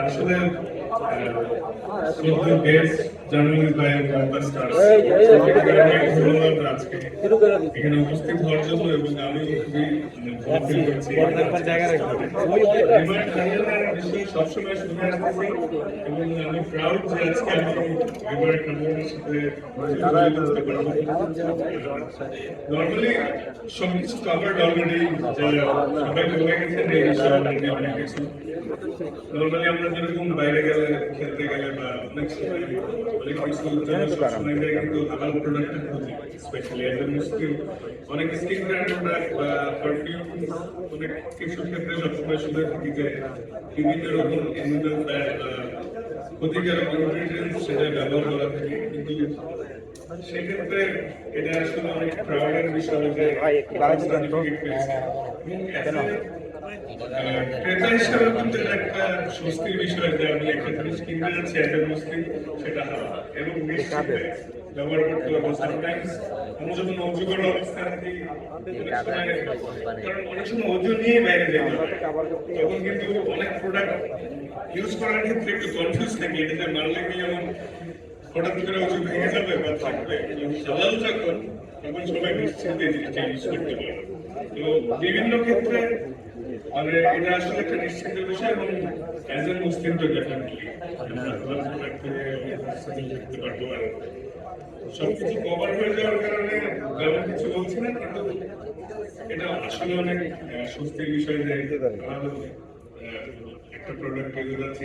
আসলে এখানে উপস্থিত হওয়ার জন্য এবং আমি সবসময় শুনে আসতেছি এবং আমি প্রাউড যে আজকে নর্মালি সবকিছু কভার্ড অলরেডি সবাই বলে গেছেন নর্মালি আমরা যেরকম বাইরে গেলে খেলতে গেলে বা অনেক সময় অনেক কিছু সবসময় কিন্তু হালাল প্রোডাক্ট খুঁজি স্পেশালি এজ মুসলিম অনেক স্কিন কেয়ার প্রোডাক্ট বা পারফিউম অনেক কিছু ক্ষেত্রে সবসময় শুনে থাকি যে বিভিন্ন রকম বা ক্ষতিকারক সেটা ব্যবহার করা থাকে। কিন্তু সেক্ষেত্রে এটা আসলে অনেক প্রাউডের বিষয় যে ক্রেতা হিসাবে কিন্তু একটা স্বস্তির বিষয় যে আমি একটা জিনিস কিনতে যাচ্ছি একটা মুসলিম সেটা এবং নিশ্চিত ব্যবহার করতে পারব সামটাইমস আমি যখন অজু করার অবস্থায় থাকি কারণ অনেক সময় অজু নিয়ে বাইরে যেতে তখন কিন্তু অনেক প্রোডাক্ট ইউজ করার ক্ষেত্রে একটু কনফিউজ থাকি এটা যে মারলে কি যেমন হঠাৎ করে অজু ভেঙে যাবে বা থাকবে হালাল যখন তখন সবাই নিশ্চিন্তে জিনিসটা ইউজ করতে পারে তো বিভিন্ন ক্ষেত্রে মানে এটা আসলে একটা নিশ্চিন্তের বিষয় এবং অ্যাজ এ মুসলিম তো ডেফিনেটলি আর সবকিছু কভার হয়ে যাওয়ার কারণে তেমন কিছু বলছি না, কিন্তু এটা আসলে অনেক স্বস্তির বিষয় যে একটা প্রোডাক্ট পেয়ে যাচ্ছি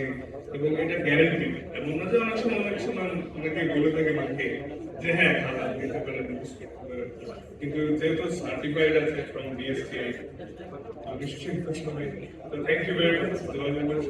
এবং এটা গ্যারেন্টি এমন না যে অনেক সময় অনেক সময় অনেকে বলে থাকে মাকে যে হ্যাঁ খারাপ দিতে পারে কিন্তু যেহেতু সার্টিফাইড আছে ফ্রম বিএসটিআই তো সবাই তো থ্যাংক ইউ ভেরি মাচ